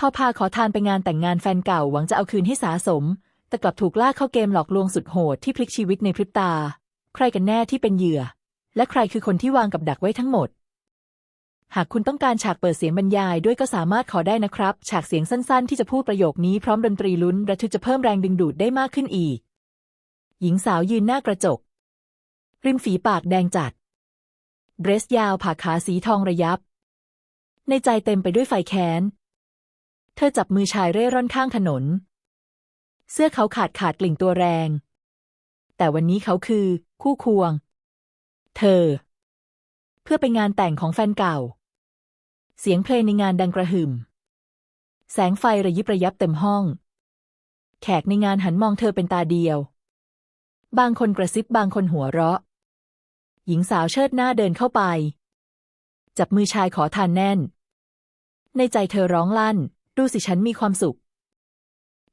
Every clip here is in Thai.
พอพาขอทานไปงานแต่งงานแฟนเก่าหวังจะเอาคืนให้สาสม แต่กลับถูกลากเข้าเกมหลอกลวงสุดโหดที่พลิกชีวิตในพริบตา ใครกันแน่ที่เป็นเหยื่อ และใครคือคนที่วางกับดักไว้ทั้งหมด หากคุณต้องการฉากเปิดเสียงบรรยายด้วยก็สามารถขอได้นะครับ ฉากเสียงสั้นๆ ที่จะพูดประโยคนี้พร้อมดนตรีลุ้นระทึกจะเพิ่มแรงดึงดูดได้มากขึ้นอีก หญิงสาวยืนหน้ากระจก ริมฝีปากแดงจัด เดรสยาวผ่าขาสีทองระยับ ในใจเต็มไปด้วยไฟแค้น เธอจับมือชายเร่ร่อนข้างถนน เสื้อเขาขาดขาดกลิ่งตัวแรง แต่วันนี้เขาคือ คู่ควง เธอ เพื่อไปงานแต่งของแฟนเก่า เสียงเพลงในงานดังกระหึ่ม แสงไฟระยิบระยับเต็มห้อง แขกในงานหันมองเธอเป็นตาเดียว บางคนกระซิบบางคนหัวเราะ หญิงสาวเชิดหน้าเดินเข้าไป จับมือชายขอทานแน่น ในใจเธอร้องลั่น ดูสิฉันมีความสุข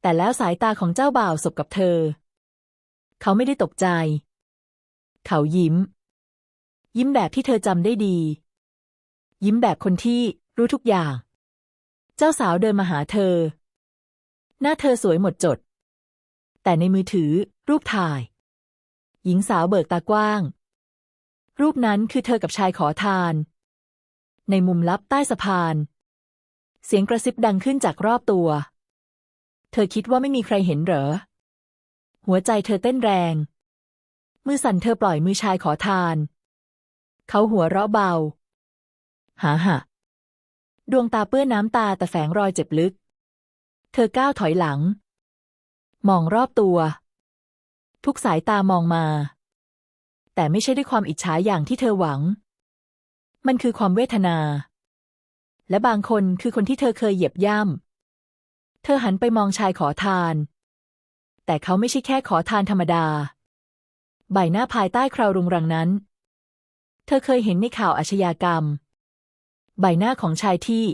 แต่แล้วสายตาของเจ้าบ่าวสบกับเธอ เขาไม่ได้ตกใจ เขายิ้ม ยิ้มแบบที่เธอจำได้ดี ยิ้มแบบคนที่รู้ทุกอย่าง เจ้าสาวเดินมาหาเธอ หน้าเธอสวยหมดจด แต่ในมือถือรูปถ่าย หญิงสาวเบิกตากว้าง รูปนั้นคือเธอกับชายขอทาน ในมุมลับใต้สะพาน เสียงกระซิบดังขึ้นจากรอบตัว เธอคิดว่าไม่มีใครเห็นเหรอ หัวใจเธอเต้นแรง มือสั่นเธอปล่อยมือชายขอทาน เขาหัวเราะเบา หาหะดวงตาเปื้อนน้ำตาแต่แฝงรอยเจ็บลึก เธอก้าวถอยหลัง มองรอบตัว ทุกสายตามองมา แต่ไม่ใช่ด้วยความอิจฉาอย่างที่เธอหวัง มันคือความเวทนา และบางคนคือคนที่เธอเคยเหยียบย่ำ เธอหันไปมองชายขอทาน แต่เขาไม่ใช่แค่ขอทานธรรมดา ใบหน้าภายใต้คราวรุงรังนั้น เธอเคยเห็นในข่าวอาชญากรรม ใบหน้าของชายที่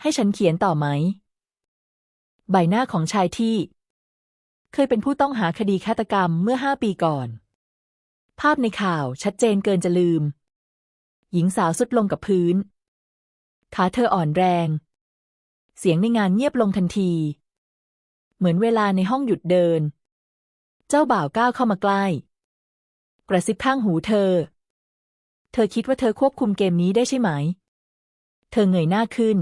ให้ฉันเขียนต่อไหม ใบหน้าของชายที่ เคยเป็นผู้ต้องหาคดีฆาตกรรมเมื่อห้าปีก่อน ภาพในข่าวชัดเจนเกินจะลืม หญิงสาวสุดลงกับพื้น ขาเธออ่อนแรง เสียงในงานเงียบลงทันที เหมือนเวลาในห้องหยุดเดิน เจ้าบ่าวก้าวเข้ามาใกล้ กระซิบข้างหูเธอ เธอคิดว่าเธอควบคุมเกมนี้ได้ใช่ไหม เธอเงยหน้าขึ้น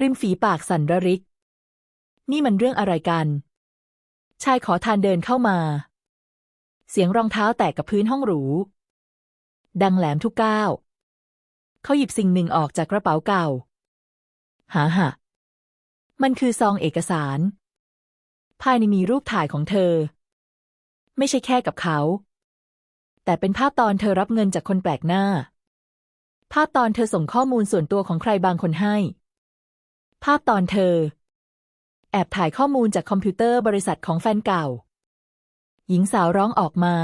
ริมฝีปากสั่นระริก นี่มันเรื่องอะไรกัน ชายขอทานเดินเข้ามา เสียงรองเท้าแตกกับพื้นห้องหรู ดังแหลมทุกก้าว เขาหยิบสิ่งหนึ่งออกจากกระเป๋าเก่า หาหะมันคือซองเอกสาร ภายในมีรูปถ่ายของเธอ ไม่ใช่แค่กับเขา แต่เป็นภาพตอนเธอรับเงินจากคนแปลกหน้า ภาพตอนเธอส่งข้อมูลส่วนตัวของใครบางคนให้ ภาพตอนเธอ แอบถ่ายข้อมูลจากคอมพิวเตอร์บริษัทของแฟนเก่า หญิงสาวร้องออกมา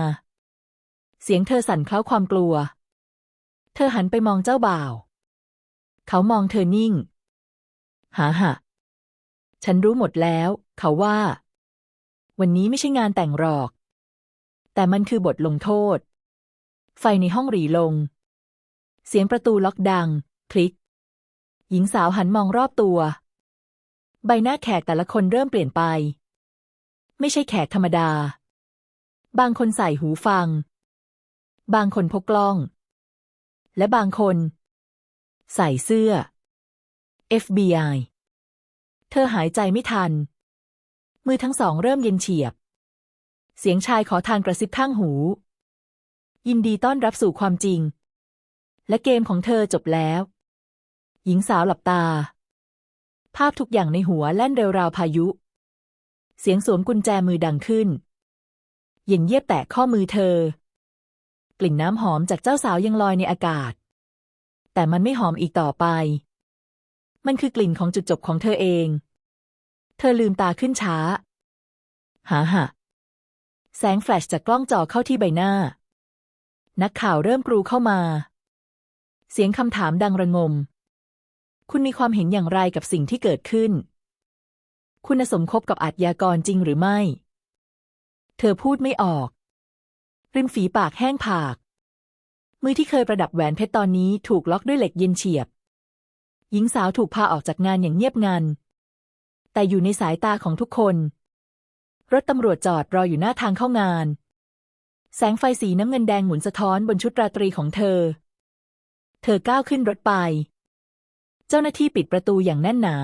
เสียงเธอสั่นเคล้าความกลัว เธอหันไปมองเจ้าบ่าว เขามองเธอนิ่ง หาหะฉันรู้หมดแล้ว เขาว่า วันนี้ไม่ใช่งานแต่งหรอก แต่มันคือบทลงโทษ ไฟในห้องหรีลง เสียงประตูล็อกดัง คลิก หญิงสาวหันมองรอบตัว ใบหน้าแขกแต่ละคนเริ่มเปลี่ยนไป ไม่ใช่แขกธรรมดา บางคนใส่หูฟัง บางคนพกกล้อง และบางคน ใส่เสื้อ FBI เธอหายใจไม่ทัน มือทั้งสองเริ่มเย็นเฉียบ เสียงชายขอทานกระซิบข้างหู ยินดีต้อนรับสู่ความจริง และเกมของเธอจบแล้ว หญิงสาวหลับตา ภาพทุกอย่างในหัวแล่นเร็วราวพายุ เสียงสวมกุญแจมือดังขึ้น เย็นเยียบแตะข้อมือเธอ กลิ่นน้ำหอมจากเจ้าสาวยังลอยในอากาศ แต่มันไม่หอมอีกต่อไป มันคือกลิ่นของจุดจบของเธอเอง เธอลืมตาขึ้นช้าหาหะแสงแฟลชจากกล้องจ่อเข้าที่ใบหน้า นักข่าวเริ่มกรูเข้ามา เสียงคำถามดังระงม คุณมีความเห็นอย่างไรกับสิ่งที่เกิดขึ้น คุณสมคบกับอาชญากรจริงหรือไม่ เธอพูดไม่ออก ริมฝีปากแห้งผาก มือที่เคยประดับแหวนเพชรตอนนี้ถูกล็อกด้วยเหล็กเย็นเฉียบ หญิงสาวถูกพาออกจากงานอย่างเงียบงัน แต่อยู่ในสายตาของทุกคน รถตำรวจจอดรออยู่หน้าทางเข้างาน แสงไฟสีน้ำเงินแดงหมุนสะท้อนบนชุดราตรีของเธอ เธอก้าวขึ้นรถไป เจ้าหน้าที่ปิดประตูอย่างแน่นหนา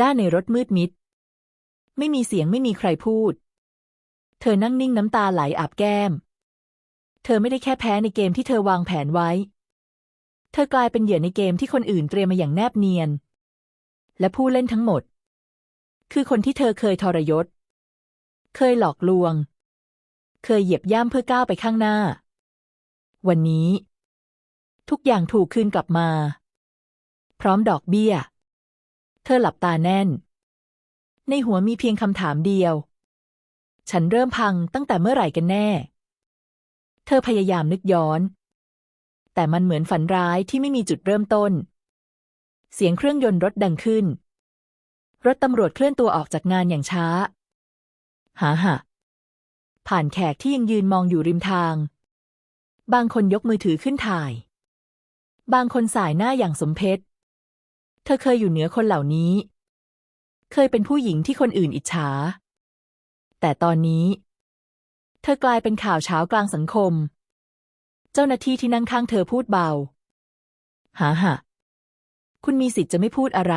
ด้านในรถมืดมิด ไม่มีเสียงไม่มีใครพูด เธอนั่งนิ่งน้ำตาไหลอาบแก้ม เธอไม่ได้แค่แพ้ในเกมที่เธอวางแผนไว้ เธอกลายเป็นเหยื่อในเกมที่คนอื่นเตรียมมาอย่างแนบเนียน และผู้เล่นทั้งหมด คือคนที่เธอเคยทรยศ เคยหลอกลวง เคยเหยียบย่ำเพื่อก้าวไปข้างหน้า วันนี้ ทุกอย่างถูกคืนกลับมา พร้อมดอกเบี้ย เธอหลับตาแน่น ในหัวมีเพียงคำถามเดียว ฉันเริ่มพังตั้งแต่เมื่อไหร่กันแน่ เธอพยายามนึกย้อน แต่มันเหมือนฝันร้ายที่ไม่มีจุดเริ่มต้น เสียงเครื่องยนต์รถดังขึ้น รถตำรวจเคลื่อนตัวออกจากงานอย่างช้า หาหะผ่านแขกที่ยังยืนมองอยู่ริมทาง บางคนยกมือถือขึ้นถ่าย บางคนสายหน้าอย่างสมเพชเธอเคยอยู่เหนือคนเหล่านี้ เคยเป็นผู้หญิงที่คนอื่นอิจฉา แต่ตอนนี้ เธอกลายเป็นข่าวเช้ากลางสังคม เจ้าหน้าที่ที่นั่งข้างเธอพูดเบาหาหะคุณมีสิทธิ์จะไม่พูดอะไร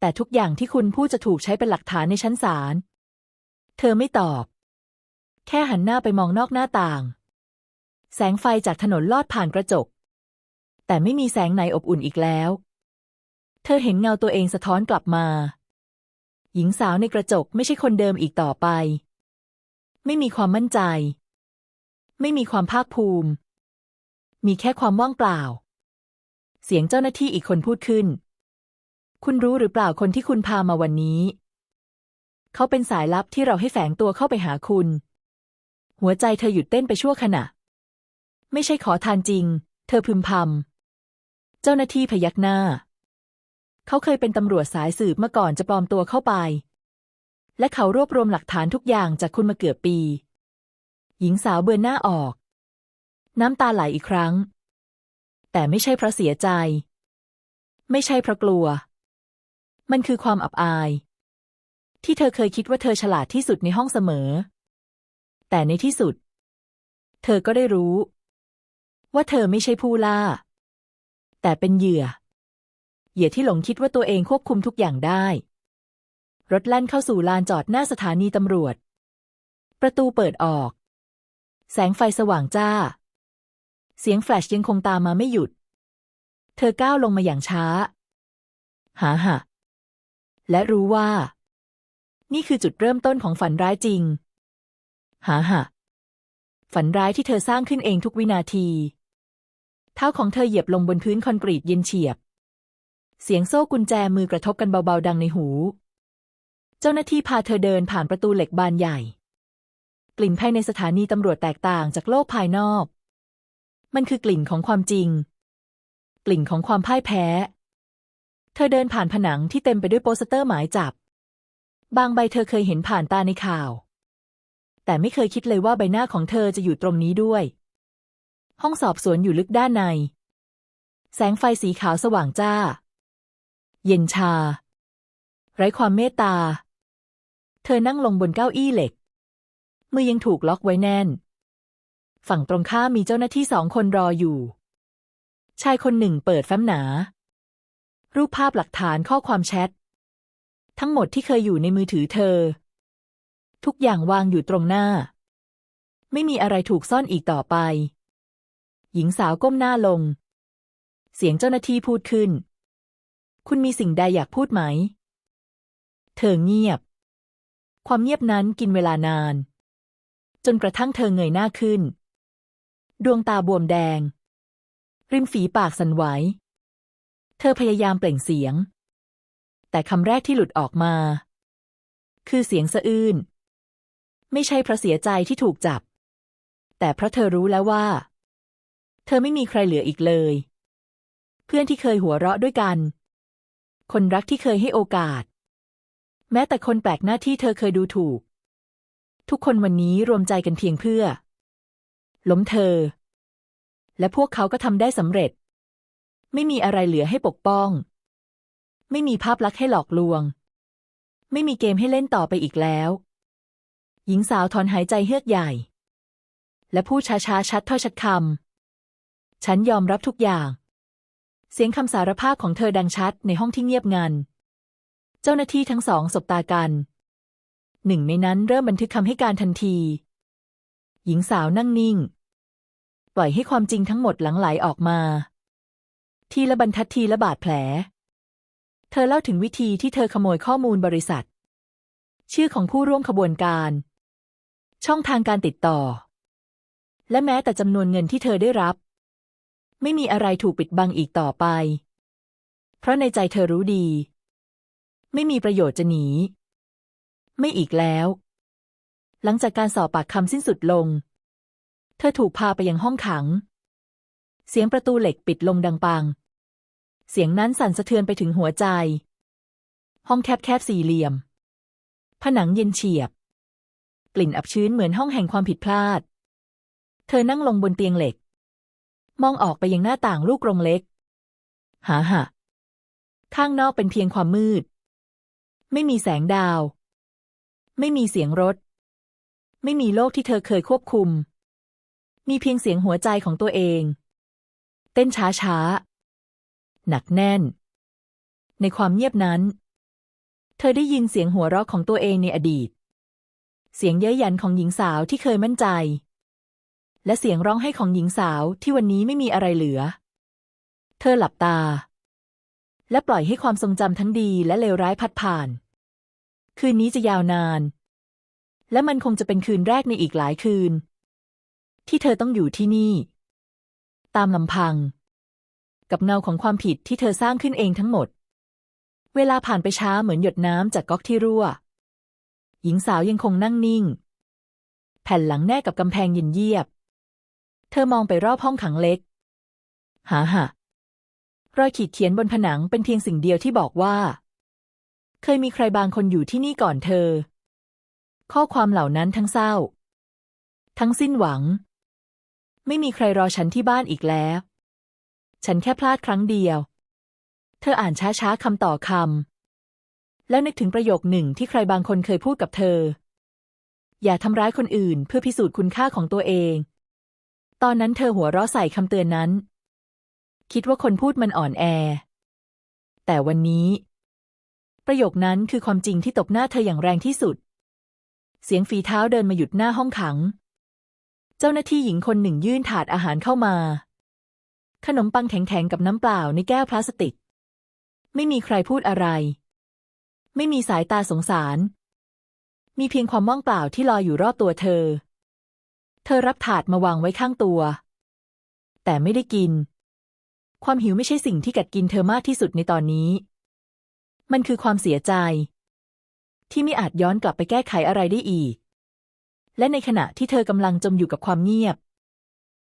แต่ทุกอย่างที่คุณพูดจะถูกใช้เป็นหลักฐานในชั้นศาล เธอไม่ตอบ แค่หันหน้าไปมองนอกหน้าต่าง แสงไฟจากถนนลอดผ่านกระจก แต่ไม่มีแสงไหนอบอุ่นอีกแล้ว เธอเห็นเงาตัวเองสะท้อนกลับมา หญิงสาวในกระจกไม่ใช่คนเดิมอีกต่อไป ไม่มีความมั่นใจ ไม่มีความภาคภูมิ มีแค่ความว่างเปล่า เสียงเจ้าหน้าที่อีกคนพูดขึ้น คุณรู้หรือเปล่าคนที่คุณพามาวันนี้ เขาเป็นสายลับที่เราให้แฝงตัวเข้าไปหาคุณ หัวใจเธอหยุดเต้นไปชั่วขณะ ไม่ใช่ขอทานจริง เธอพึมพำเจ้าหน้าที่พยักหน้า เขาเคยเป็นตำรวจสายสืบเมื่อก่อนจะปลอมตัวเข้าไป และเขารวบรวมหลักฐานทุกอย่างจากคุณมาเกือบปี หญิงสาวเบือนหน้าออก น้ำตาไหลอีกครั้ง แต่ไม่ใช่เพราะเสียใจ ไม่ใช่เพราะกลัว มันคือความอับอาย ที่เธอเคยคิดว่าเธอฉลาดที่สุดในห้องเสมอ แต่ในที่สุด เธอก็ได้รู้ ว่าเธอไม่ใช่ผู้ล่า แต่เป็นเหยื่อ เหยื่อที่หลงคิดว่าตัวเองควบคุมทุกอย่างได้ รถแล่นเข้าสู่ลานจอดหน้าสถานีตำรวจ ประตูเปิดออก แสงไฟสว่างจ้า เสียงแฟลชยังคงตามมาไม่หยุด เธอก้าวลงมาอย่างช้า หาหะและรู้ว่า นี่คือจุดเริ่มต้นของฝันร้ายจริง หาหะฝันร้ายที่เธอสร้างขึ้นเองทุกวินาที เท้าของเธอเหยียบลงบนพื้นคอนกรีตเย็นเฉียบ เสียงโซ่กุญแจมือกระทบกันเบาๆ ดังในหู เจ้าหน้าที่พาเธอเดินผ่านประตูเหล็กบานใหญ่ กลิ่นภายในสถานีตำรวจแตกต่างจากโลกภายนอก มันคือกลิ่นของความจริง กลิ่นของความพ่ายแพ้ เธอเดินผ่านผนังที่เต็มไปด้วยโปสเตอร์หมายจับ บางใบเธอเคยเห็นผ่านตาในข่าว แต่ไม่เคยคิดเลยว่าใบหน้าของเธอจะอยู่ตรงนี้ด้วย ห้องสอบสวนอยู่ลึกด้านใน แสงไฟสีขาวสว่างจ้า เย็นชา ไร้ความเมตตา เธอนั่งลงบนเก้าอี้เหล็ก มือยังถูกล็อกไว้แน่น ฝั่งตรงข้ามมีเจ้าหน้าที่สองคนรออยู่ ชายคนหนึ่งเปิดแฟ้มหนา รูปภาพหลักฐานข้อความแชท ทั้งหมดที่เคยอยู่ในมือถือเธอ ทุกอย่างวางอยู่ตรงหน้า ไม่มีอะไรถูกซ่อนอีกต่อไป หญิงสาวก้มหน้าลง เสียงเจ้าหน้าที่พูดขึ้น คุณมีสิ่งใดอยากพูดไหม เธอเงียบ ความเงียบนั้นกินเวลานาน จนกระทั่งเธอเงยหน้าขึ้น ดวงตาบวมแดง ริมฝีปากสั่นไหว เธอพยายามเปล่งเสียง แต่คำแรกที่หลุดออกมา คือเสียงสะอื้น ไม่ใช่เพราะเสียใจที่ถูกจับ แต่เพราะเธอรู้แล้วว่า เธอไม่มีใครเหลืออีกเลย เพื่อนที่เคยหัวเราะด้วยกัน คนรักที่เคยให้โอกาส แม้แต่คนแปลกหน้าที่เธอเคยดูถูก ทุกคนวันนี้รวมใจกันเพียงเพื่อ ล้มเธอ และพวกเขาก็ทำได้สำเร็จ ไม่มีอะไรเหลือให้ปกป้อง ไม่มีภาพลักษณ์ให้หลอกลวง ไม่มีเกมให้เล่นต่อไปอีกแล้ว หญิงสาวถอนหายใจเฮือกใหญ่ และพูดช้าๆชัดถ้อยชัดคำฉันยอมรับทุกอย่าง เสียงคำสารภาพของเธอดังชัดในห้องที่เงียบงัน เจ้าหน้าที่ทั้งสองสบตากัน หนึ่งในนั้นเริ่มบันทึกคำให้การทันที หญิงสาวนั่งนิ่ง ปล่อยให้ความจริงทั้งหมดหลั่งไหลออกมา ทีละบรรทัดทีละบาดแผล เธอเล่าถึงวิธีที่เธอขโมยข้อมูลบริษัท ชื่อของผู้ร่วมขบวนการ ช่องทางการติดต่อ และแม้แต่จำนวนเงินที่เธอได้รับ ไม่มีอะไรถูกปิดบังอีกต่อไป เพราะในใจเธอรู้ดี ไม่มีประโยชน์จะหนี ไม่อีกแล้ว หลังจากการสอบปากคำสิ้นสุดลง เธอถูกพาไปยังห้องขัง เสียงประตูเหล็กปิดลงดังปัง เสียงนั้นสั่นสะเทือนไปถึงหัวใจ ห้องแคบๆสี่เหลี่ยม ผนังเย็นเฉียบ กลิ่นอับชื้นเหมือนห้องแห่งความผิดพลาด เธอนั่งลงบนเตียงเหล็ก มองออกไปยังหน้าต่างลูกกรงเล็กหาหะข้างนอกเป็นเพียงความมืด ไม่มีแสงดาว ไม่มีเสียงรถ ไม่มีโลกที่เธอเคยควบคุม มีเพียงเสียงหัวใจของตัวเอง เต้นช้าช้าๆหนักแน่น ในความเงียบนั้น เธอได้ยินเสียงหัวเราะของตัวเองในอดีต เสียงเย้ยหยันของหญิงสาวที่เคยมั่นใจ และเสียงร้องไห้ของหญิงสาวที่วันนี้ไม่มีอะไรเหลือ เธอหลับตา และปล่อยให้ความทรงจำทั้งดีและเลวร้ายพัดผ่าน คืนนี้จะยาวนาน และมันคงจะเป็นคืนแรกในอีกหลายคืน ที่เธอต้องอยู่ที่นี่ ตามลำพัง กับเงาของความผิดที่เธอสร้างขึ้นเองทั้งหมด เวลาผ่านไปช้าเหมือนหยดน้ำจากก๊อกที่รั่ว หญิงสาวยังคงนั่งนิ่ง แผ่นหลังแนบกับกำแพงเย็นเยียบ เธอมองไปรอบห้องขังเล็ก หาหะรอยขีดเขียนบนผนังเป็นเพียงสิ่งเดียวที่บอกว่า เคยมีใครบางคนอยู่ที่นี่ก่อนเธอ ข้อความเหล่านั้นทั้งเศร้า ทั้งสิ้นหวัง ไม่มีใครรอฉันที่บ้านอีกแล้ว ฉันแค่พลาดครั้งเดียว เธออ่านช้าๆคำต่อคำแล้วนึกถึงประโยคหนึ่งที่ใครบางคนเคยพูดกับเธอ อย่าทำร้ายคนอื่นเพื่อพิสูจน์คุณค่าของตัวเอง ตอนนั้นเธอหัวเราะใส่คำเตือนนั้น คิดว่าคนพูดมันอ่อนแอ แต่วันนี้ ประโยคนั้นคือความจริงที่ตบหน้าเธออย่างแรงที่สุด เสียงฝีเท้าเดินมาหยุดหน้าห้องขัง เจ้าหน้าที่หญิงคนหนึ่งยื่นถาดอาหารเข้ามา ขนมปังแข็งๆกับน้ำเปล่าในแก้วพลาสติก ไม่มีใครพูดอะไร ไม่มีสายตาสงสาร มีเพียงความว่างเปล่าที่ลอยอยู่รอบตัวเธอ เธอรับถาดมาวางไว้ข้างตัว แต่ไม่ได้กิน ความหิวไม่ใช่สิ่งที่กัดกินเธอมากที่สุดในตอนนี้ มันคือความเสียใจ ที่ไม่อาจย้อนกลับไปแก้ไขอะไรได้อีก และในขณะที่เธอกำลังจมอยู่กับความเงียบ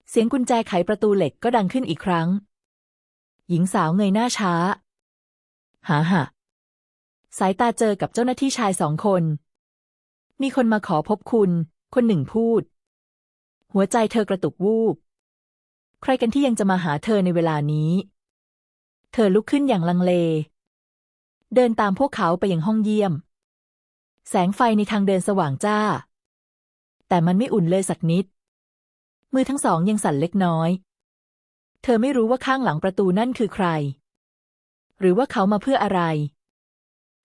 เสียงกุญแจไขประตูเหล็กก็ดังขึ้นอีกครั้ง หญิงสาวเงยหน้าช้า หาหะสายตาเจอกับเจ้าหน้าที่ชายสองคน มีคนมาขอพบคุณ คนหนึ่งพูด หัวใจเธอกระตุกวูบ ใครกันที่ยังจะมาหาเธอในเวลานี้ เธอลุกขึ้นอย่างลังเล เดินตามพวกเขาไปยังห้องเยี่ยม แสงไฟในทางเดินสว่างจ้า แต่มันไม่อุ่นเลยสักนิด มือทั้งสองยังสั่นเล็กน้อย เธอไม่รู้ว่าข้างหลังประตูนั่นคือใคร หรือว่าเขามาเพื่ออะไร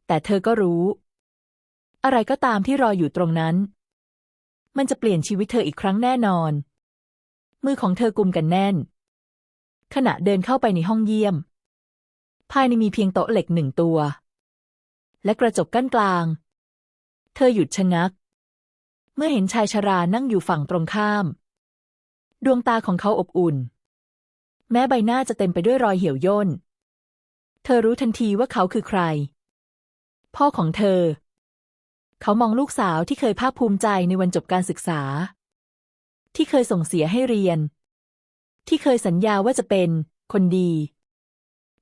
แต่เธอก็รู้ อะไรก็ตามที่รออยู่ตรงนั้น มันจะเปลี่ยนชีวิตเธออีกครั้งแน่นอน มือของเธอกุมกันแน่น ขณะเดินเข้าไปในห้องเยี่ยม ภายในมีเพียงโต๊ะเหล็กหนึ่งตัว และกระจกกั้นกลาง เธอหยุดชะงัก เมื่อเห็นชายชรานั่งอยู่ฝั่งตรงข้าม ดวงตาของเขาอบอุ่น แม้ใบหน้าจะเต็มไปด้วยรอยเหี่ยวย่น เธอรู้ทันทีว่าเขาคือใคร พ่อของเธอ เขามองลูกสาวที่เคยภาคภูมิใจในวันจบการศึกษา ที่เคยส่งเสียให้เรียน ที่เคยสัญญาว่าจะเป็นคนดี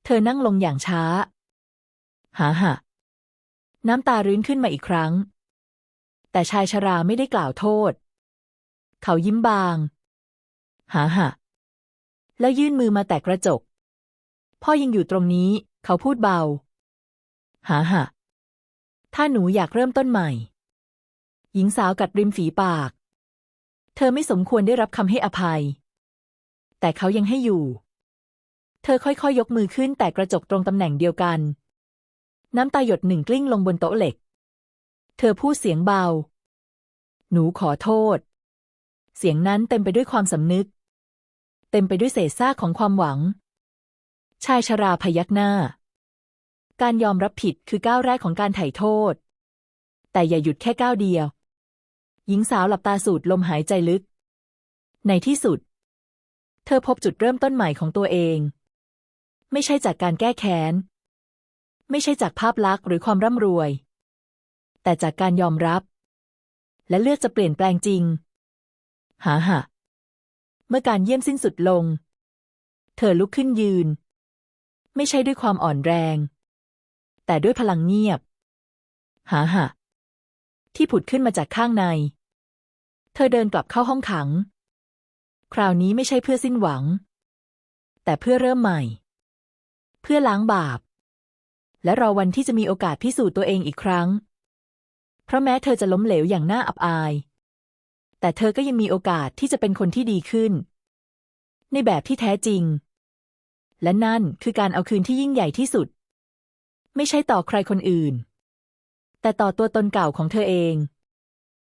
เธอนั่งลงอย่างช้า หาหะน้ำตารื้นขึ้นมาอีกครั้ง แต่ชายชราไม่ได้กล่าวโทษ เขายิ้มบาง หาหะแล้วยื่นมือมาแตะกระจก พ่อยังอยู่ตรงนี้ เขาพูดเบา หาหะ ถ้าหนูอยากเริ่มต้นใหม่ หญิงสาวกัดริมฝีปาก เธอไม่สมควรได้รับคำให้อภัย แต่เขายังให้อยู่ เธอค่อยๆยกมือขึ้นแต่กระจกตรงตำแหน่งเดียวกัน น้ำตาหยดหนึ่งกลิ้งลงบนโต๊ะเหล็ก เธอพูดเสียงเบา หนูขอโทษ เสียงนั้นเต็มไปด้วยความสำนึก เต็มไปด้วยเศษซากของความหวัง ชายชราพยักหน้า การยอมรับผิดคือก้าวแรกของการไถ่โทษ แต่อย่าหยุดแค่ก้าวเดียว หญิงสาวหลับตาสูดลมหายใจลึก ในที่สุด เธอพบจุดเริ่มต้นใหม่ของตัวเอง ไม่ใช่จากการแก้แค้น ไม่ใช่จากภาพลักษณ์หรือความร่ำรวย แต่จากการยอมรับ และเลือกจะเปลี่ยนแปลงจริง หาหะเมื่อการเยี่ยมสิ้นสุดลง เธอลุกขึ้นยืน ไม่ใช่ด้วยความอ่อนแรง แต่ด้วยพลังเงียบ หาหะที่ผุดขึ้นมาจากข้างใน เธอเดินกลับเข้าห้องขัง คราวนี้ไม่ใช่เพื่อสิ้นหวัง แต่เพื่อเริ่มใหม่ เพื่อล้างบาป และรอวันที่จะมีโอกาสพิสูจน์ตัวเองอีกครั้ง เพราะแม้เธอจะล้มเหลวอย่างน่าอับอาย แต่เธอก็ยังมีโอกาสที่จะเป็นคนที่ดีขึ้น ในแบบที่แท้จริง และนั่นคือการเอาคืนที่ยิ่งใหญ่ที่สุด ไม่ใช่ต่อใครคนอื่น แต่ต่อตัวตนเก่าของเธอเอง